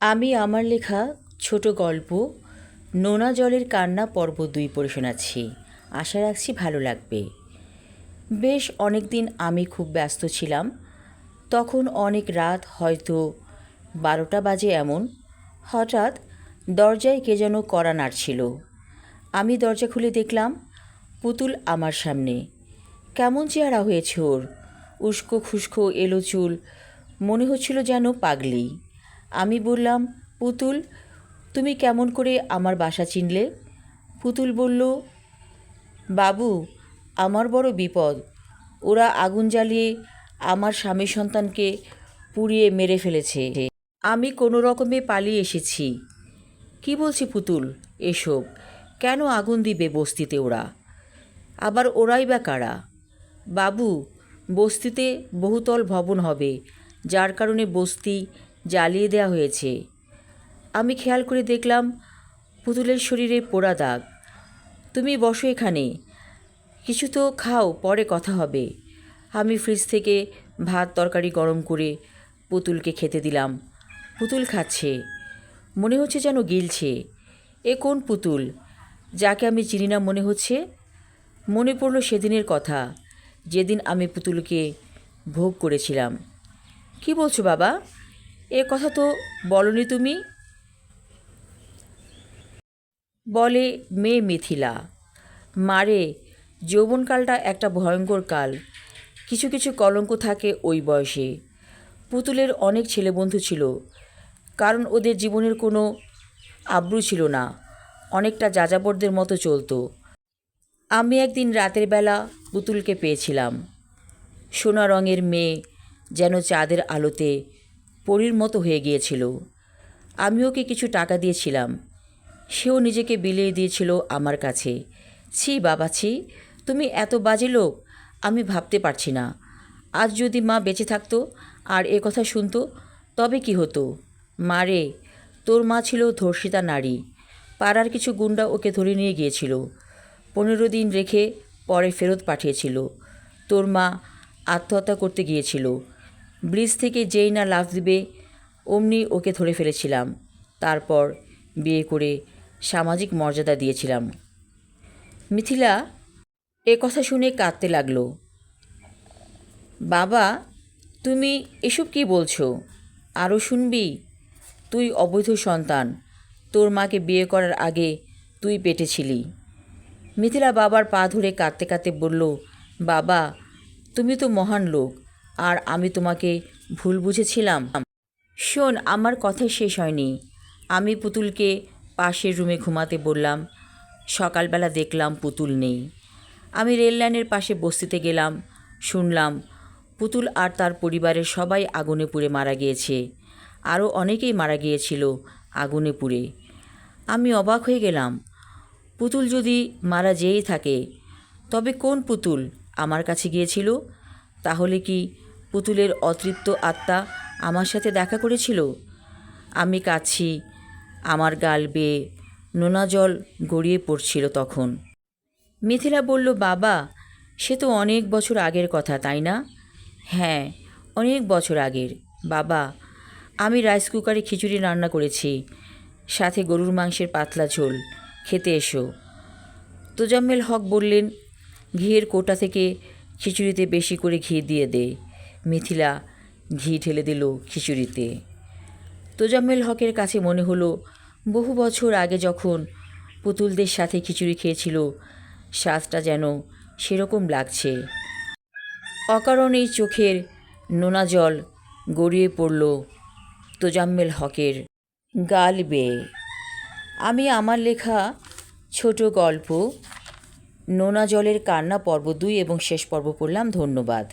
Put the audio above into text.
আমি আমার লেখা ছোট গল্প, নোনা জলের কান্না পর্ব দুই পড়ে শোনাচ্ছি। আশা রাখছি ভালো লাগবে। বেশ অনেক দিন আমি খুব ব্যস্ত ছিলাম। তখন অনেক রাত, হয়তো বারোটা বাজে এমন। হঠাৎ দরজায় কে যেন কড়া নাড়ছিল আমি দরজা খুলে দেখলাম পুতুল আমার সামনে। কেমন চেহারা হয়েছে ওর। উস্কো খুস্কো এলো চুল। মনে হচ্ছিল যেন পাগলি। আমি বললাম, পুতুল, তুমি কেমন করে আমার বাসা চিনলে? পুতুল বলল, বাবু, আমার বড় বিপদ। ওরা আগুন জ্বালিয়ে আমার স্বামী সন্তানকে পুড়িয়ে মেরে ফেলেছে। আমি কোনো রকমে পালিয়ে এসেছি। কি বলছি পুতুল, এসব? কেন আগুন দিবে বস্তিতে ওরা? আবার ওরাই বা কারা? বাবু, বস্তিতে বহুতল ভবন হবে, যার কারণে বস্তি জ্বালিয়ে দেওয়া হয়েছে। আমি খেয়াল করে দেখলাম পুতুলের শরীরে পোড়া দাগ। তুমি বসো এখানে। কিছু তো খাও, পরে কথা হবে। আমি ফ্রিজ থেকে ভাত তরকারি গরম করে পুতুলকে খেতে দিলাম। পুতুল খাচ্ছে। মনে হচ্ছে যেন গিলছে। এ কোন পুতুল? যাকে আমি চিনি না মনে হচ্ছে? মনে পড়ল সেদিনের কথা, যেদিন আমি পুতুলকে ভোগ করেছিলাম। কি বলছো বাবা? এ কথা তো বলনি তুমি? বলে মেয়ে মিথিলা, মারে, যৌবনকালটা একটা ভয়ঙ্কর কাল। কিছু কিছু কলঙ্ক থাকে ওই বয়সে। পুতুলের অনেক ছেলে বন্ধু ছিল, কারণ ওদের জীবনের কোনো আব্রু ছিল না। অনেকটা যাযাবরদের মতো চলতো। আমি একদিন রাতের বেলা পুতুলকে পেয়েছিলাম। সোনা রঙের মেয়ে যেন চাঁদের আলোতে পরীর মতো হয়ে গিয়েছিল। আমি ওকে কিছু টাকা দিয়েছিলাম। সেও নিজেকে বিলিয়ে দিয়েছিল আমার কাছে। ছি বাবা ছি, তুমি এত বাজে লোক, আমি ভাবতে পারছি না। আজ যদি মা বেঁচে থাকতো আর এ কথা শুনতো, তবে কি হতো? মা রে, তোর মা ছিল ধর্ষিতা নারী। পাড়ার কিছু গুন্ডা ওকে ধরে নিয়ে গিয়েছিল। পনেরো দিন রেখে পরে ফেরত পাঠিয়েছিল। তোর মা আত্মহত্যা করতে গিয়েছিল। ব্রিজ থেকে যেই না লাফ দিবে, অমনি ওকে ধরে ফেলেছিলাম। তারপর বিয়ে করে সামাজিক মর্যাদা দিয়েছিলাম। মিথিলা এ কথা শুনে কাঁদতে লাগল। বাবা, তুমি এসব কি বলছো? আরও শুনবি? তুই অবৈধ সন্তান। তোর মাকে বিয়ে করার আগে তুই পেটে ছিলি। মিথিলা বাবার পা ধরে কাঁদতে কাঁদতে বলল, বাবা, তুমি তো মহান লোক। আর আমি তোমাকে ভুল বুঝেছিলাম। শোন, আমার কথা শেষ হয়নি। আমি পুতুলকে পাশের রুমে ঘুমাতে বললাম। সকালবেলা দেখলাম পুতুল নেই। আমি রেল লাইনের পাশে বস্তিতে গেলাম। শুনলাম পুতুল আর তার পরিবারের সবাই আগুনে পুড়ে মারা গিয়েছে। আরও অনেকেই মারা গিয়েছিল আগুনে পুড়ে আমি অবাক হয়ে গেলাম। পুতুল যদি মারা যেয়েই থাকে, তবে কোন পুতুল আমার কাছে গিয়েছিল? তাহলে কি পুতুলের অতৃপ্ত আত্মা আমার সাথে দেখা করেছিল? আমি কাছি, আমার গাল বেয়ে নোনা জল গড়িয়ে পড়ছিল তখন। মিথিলা বলল, বাবা, সে তো অনেক বছর আগের কথা, তাই না? হ্যাঁ অনেক বছর আগের। বাবা, আমি রাইস কুকারে খিচুড়ি রান্না করেছি। সাথে গরুর মাংসের পাতলা ঝোল। খেতে এসো। তোজাম্মেল হক বললেন, ঘিয়ের কোটা থেকে খিচুড়িতে বেশি করে ঘি দিয়ে দে। মিথিলা ঘি ঢেলে দিল খিচুড়িতে। তোজাম্মেল হকের কাছে মনে হলো, বহু বছর আগে যখন পুতুলদের সাথে খিচুড়ি খেয়েছিল, স্বাদটা যেন সেরকম লাগছে। অকারণেই চোখের নোনা জল গড়িয়ে পড়ল তোজাম্মেল হকের গাল বেয়ে। আমি আমার লেখা ছোট গল্প নোনা জলের কান্না পর্ব দুই এবং শেষ পর্ব পড়লাম ধন্যবাদ।